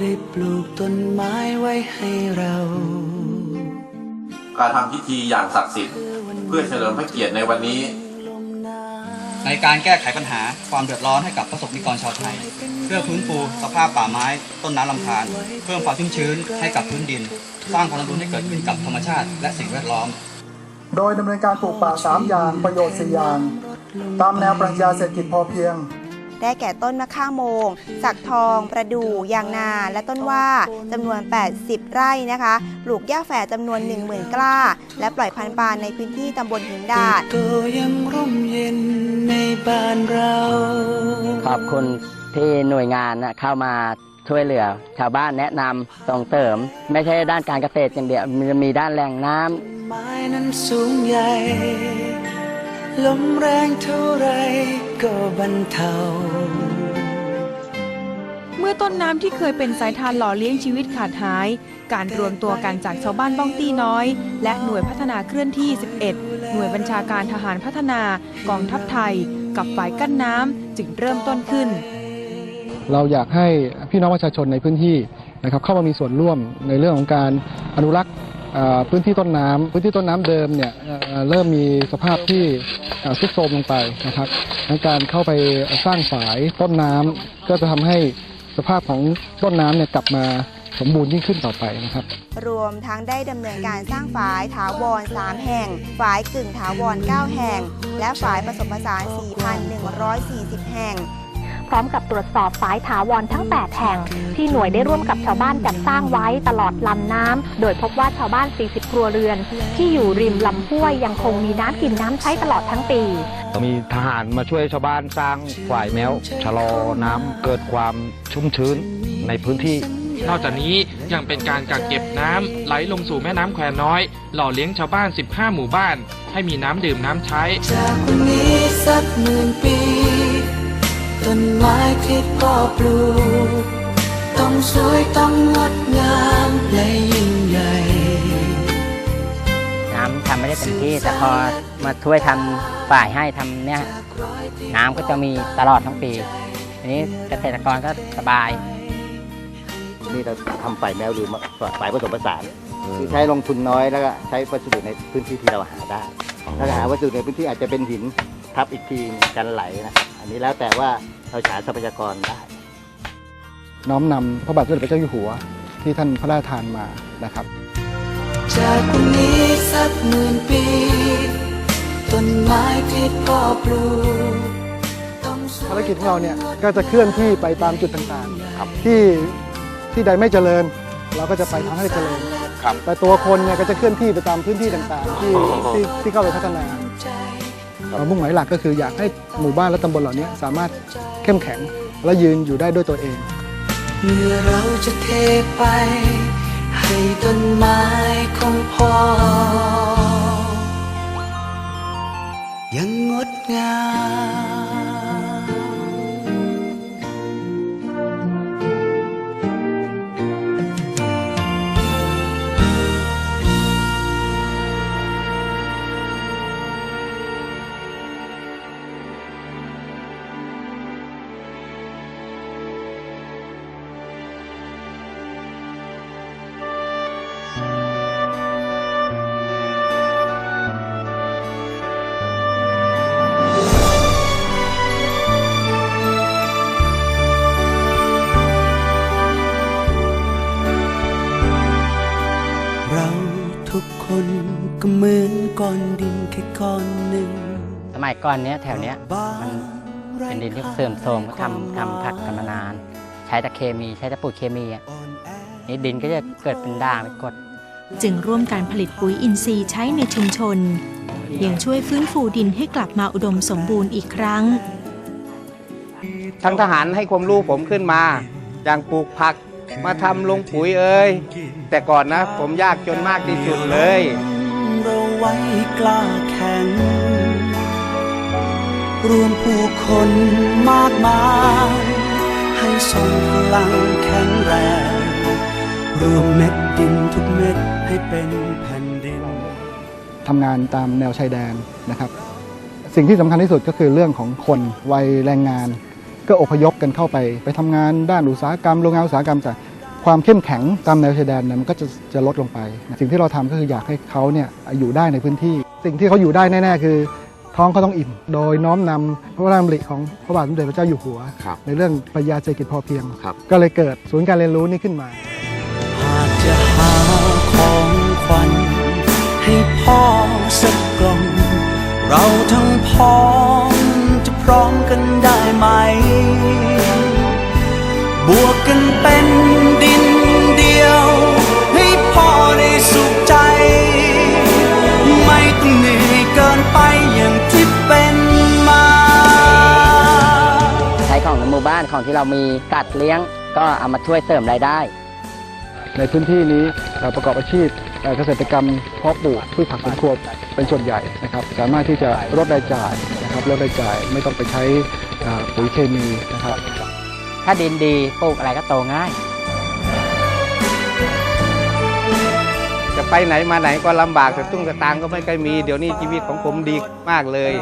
ได้ปลูกต้นไม้ไว้ให้เรา การทำพิธีอย่างศักดิ์สิทธิ์เพื่อเฉลิมพระเกียรติในวันนี้ ในการแก้ไขปัญหาความเดือดร้อนให้กับประสบนิกรชาวไทย เพื่อฟื้นฟูสภาพป่าไม้ ต้นน้ำลำธารเพิ่มความชุ่มชื้นให้กับพื้นดิน สร้างความสมดุลให้เกิดขึ้นกับธรรมชาติและสิ่งแวดล้อม โดยดำเนินการปลูกป่า 3 อย่างประโยชน์ 4 อย่าง ตามแนวปรัชญาเศรษฐกิจพอเพียง ได้แก่ต้นมะข่าโมง สักทอง ประดู่ยางนา และต้นว่าจำนวน 80 ไร่นะคะ ปลูกหญ้าแฝดจำนวน 10,000 กล้า และปล่อยพันธุ์ปลาในพื้นที่ตำบลหินดาดโตยังร่มเย็นในบ้านเรา ขอบคุณที่หน่วยงานนะเข้ามาช่วยเหลือ ชาวบ้านแนะนำส่งเสริม ไม่ใช่ด้านการเกษตรอย่างเดียวมันจะมีด้านแหล่งน้ำไม้นั้นสูงใหญ่ลมแรงเท่าไร ก็บรรเทา เมื่อต้นน้ำที่เคยเป็นสายทานหล่อเลี้ยงชีวิตขาดหาย การรวมตัวกันจากชาวบ้านบ้องตี้น้อย และหน่วยพัฒนาเคลื่อนที่ 11 หน่วยบัญชาการทหารพัฒนากองทัพไทย กับฝ่ายกั้นน้ำจึงเริ่มต้นขึ้น เราอยากให้พี่น้องประชาชนในพื้นที่นะครับเข้ามามีส่วนร่วมในเรื่องของการอนุรักษ์ พื้นที่ต้นน้ำพื้นที่ต้นน้ำเดิมเนี่ยเริ่มมีสภาพที่เอ่อทรุดโทรมลงไปนะครับการเข้าไปสร้างฝายต้นน้ำก็จะทำให้สภาพของต้นน้ำเนี่ยกลับมาสมบูรณ์ยิ่งขึ้นต่อไปนะครับ รวมทั้งได้ดำเนินการสร้างฝายถาวร 3 แห่ง ฝายกึ่งถาวร 9 แห่ง และฝายผสมผสาน 4,140 แห่ง ร้อมกับตรวจสอบฝายถาวรทั้ง 8 แห่ง ที่หน่วยได้ร่วมกับชาวบ้านจัดสร้างไว้ตลอดลำน้ำ โดยพบว่าชาวบ้าน 40 ครัวเรือน ที่อยู่ริมลำห้วยยังคงมีน้ำกินน้ำใช้ตลอดทั้งปี มีทหารมาช่วยชาวบ้านสร้างฝ่ายแมวชะลอน้ำเกิดความชุ่มชื้นในพื้นที่นอกจากนี้ยังเป็นการกักเก็บน้ำไหลลงสู่แม่น้ำแควน้อย หล่อเลี้ยงชาวบ้าน 15 หมู่บ้าน ให้มีน้ำดื่มน้ำใช้จากวันนี้สักหมื่นปี ต้นไม้ที่พ่อปลูก ต้องสวยต้องงดงามและยิ่งใหญ่น้ำทำไม่ได้เต็มที่แต่พอมาช่วยทำฝ่ายให้ทำเนี่ยน้ำก็จะมีตลอดทั้งปีทีนี้เกษตรกรก็สบาย นี่เราทำฝ่ายแมวหรือฝ่ายผสมผสานคือใช้ลงทุนน้อยแล้วก็ใช้วัสดุในพื้นที่ที่เราหาได้ ถ้าหาวัสดุในพื้นที่อาจจะเป็นหินทับอีกทีกันไหลนะครับอันนี้แล้วแต่ว่า เราหาทรัพยากรได้ น้อมนำพระบาทสมเด็จพระเจ้าอยู่หัวที่ท่านพระราชทานมานะครับ จากวันนี้สักหมื่นปีต้นไม้ที่พ่อปลูกต้องสวยภารกิจของเราเนี่ยก็จะเคลื่อนที่ไปตามจุดต่างๆครับที่ที่ใดไม่เจริญ เราก็จะไปทางให้เจริญครับแต่ตัวคนเนี่ยก็จะเคลื่อนที่ไปตามพื้นที่ต่างๆ ที่ที่ที่เข้าไปพัฒนาเรา มุ่งหมายหลักก็คืออยากให้หมู่บ้านและตำบลเหล่านี้สามารถเข้มแข็งและยืนอยู่ได้ด้วยตัวเองเมื่อเราจะเทไปให้ต้นไม้ของพ่อ ยังงดงาม ก้อนหนึ่ง สมัยก่อนเนี้ยแถวเนี้ยบ้ามันไร้เป็นดินที่เสื่อมโทรมก็ทำทำผัดกันมานาน ใช้แต่เคมีใช้แต่ปุ๋ยเคมีอะอ่อนแอนี่ดินก็จะเกิดเป็นด่างเป็นกรดจึงร่วมการผลิตปุ๋ยอินทรีย์ใช้ในชุมชน ยังช่วยฟื้นฟูดินให้กลับมาอุดมสมบูรณ์อีกครั้ง ทางทหารให้ความรู้ผมขึ้นมา อย่างปลูกผักมาทำลงปุ๋ยเอ้ยแต่ก่อนนะผมยากจนมากที่สุดเลยเรา ไว้กล้าแข่งรวมผู้คนมากมาย ให้ส่งพลังแข็งแรง รวมเม็ดดินทุกเม็ดให้เป็นแผ่นดินทำงานตามแนวชายแดนนะครับ สิ่งที่สำคัญที่สุดก็คือเรื่องของคนวัยแรงงาน ก็อพยพกันเข้าไป ไปทำงานด้านอุตสาหกรรมโรงงานอุตสาหกรรมต่าง ความเข้มแข็งตามแนวชายแดนเนี่ยมันก็จะจะลดลงไป สิ่งที่เราทำก็คืออยากให้เขาเนี่ยอยู่ได้ในพื้นที่ สิ่งที่เขาอยู่ได้แน่ ๆ คือ ท้องเขาต้องอิ่ม โดยน้อมนำพระราชดำริของพระบาทสมเด็จพระเจ้าอยู่หัว ในเรื่องปรัชญาเศรษฐกิจพอเพียง ก็เลยเกิดศูนย์การเรียนรู้นี้ขึ้นมาหากจะหาของขวัญให้พ่อสักกล่องเราทั้งพ้อ ของในหมู่บ้านของที่เรามีกัดเลี้ยง ก็เอามาช่วยเสริมรายได้ ในพื้นที่นี้เอ่อประกอบอาชีพเอ่อเกษตรกรรมเพาะปลูกพืชผักสวนครัวเป็นส่วนใหญ่นะครับ สามารถที่จะลดรายจ่ายนะครับลดรายจ่ายไม่ต้องไปใช้เอ่อปุ๋ยเคมีนะครับ ถ้าดินดีปลูกอะไรก็โตง่าย จะไปไหนมาไหนก็ลำบากแต่ตุ้งสตางค์ก็ไม่เคอยมี เดี๋ยวนี้ชีวิตของผมดีมากเลย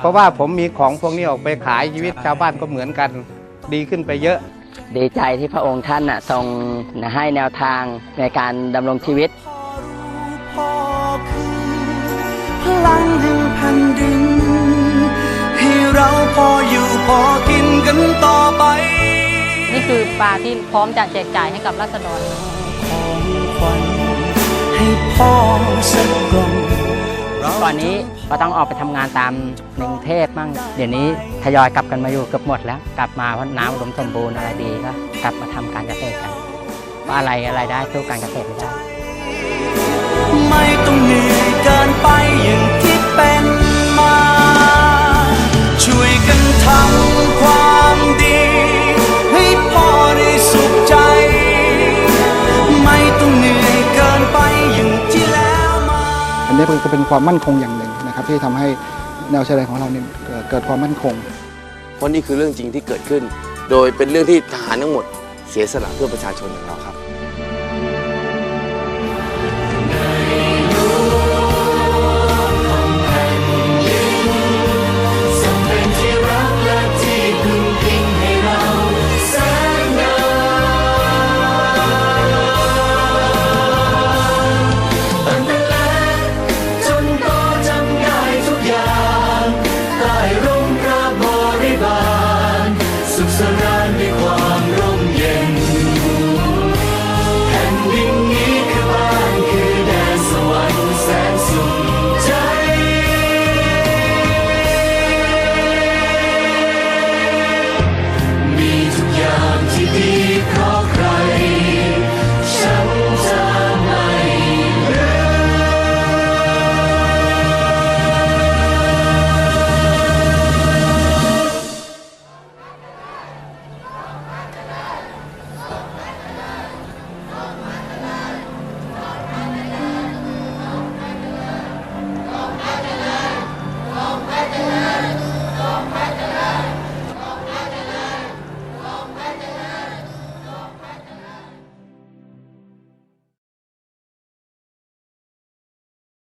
เพราะว่าผมมีของพวกนี้ออกไปขายชีวิตชาวบ้านก็เหมือนกัน ดีขึ้นไปเยอะ ดีใจที่พระองค์ท่านน่ะทรงให้แนวทางในการดำรงชีวิตพ่อคือพลังแห่งแผ่นดิน ให้เราพออยู่พอกินกันต่อไป นี่คือปลาที่พร้อมจะแจกจ่ายให้กับราษฎรของขวัญให้พ่อสักกล่องเราก่อนนี้ ก็ต้องออกไปทำงานตามในกรุงเทพบ้างเดี๋ยวนี้ทยอยกลับกันมาอยู่เกือบหมดแล้ว กลับมาเพราะน้ำอุดมสมบูรณ์อะไรดีก็กลับมาทำการเกษตรกันเพราะอะไรอะไรได้สู้การเกษตรไม่ได้ ไม่ต้องเหนื่อยเกินไปอย่างที่เป็นมา ช่วยกันทำความดี ให้พ่อได้สุขใจ ไม่ต้องเหนื่อยเกินไปอย่างที่แล้วมา อันนี้ก็เป็นความมั่นคงอย่างหนึ่ง นะครับที่ทำให้แนวชายแดนของเราเนี่ยเกิดเกิดความมั่นคง เพราะนี่คือเรื่องจริงที่เกิดขึ้น โดยเป็นเรื่องที่ทหารทั้งหมดเสียสละเพื่อประชาชนของเราครับ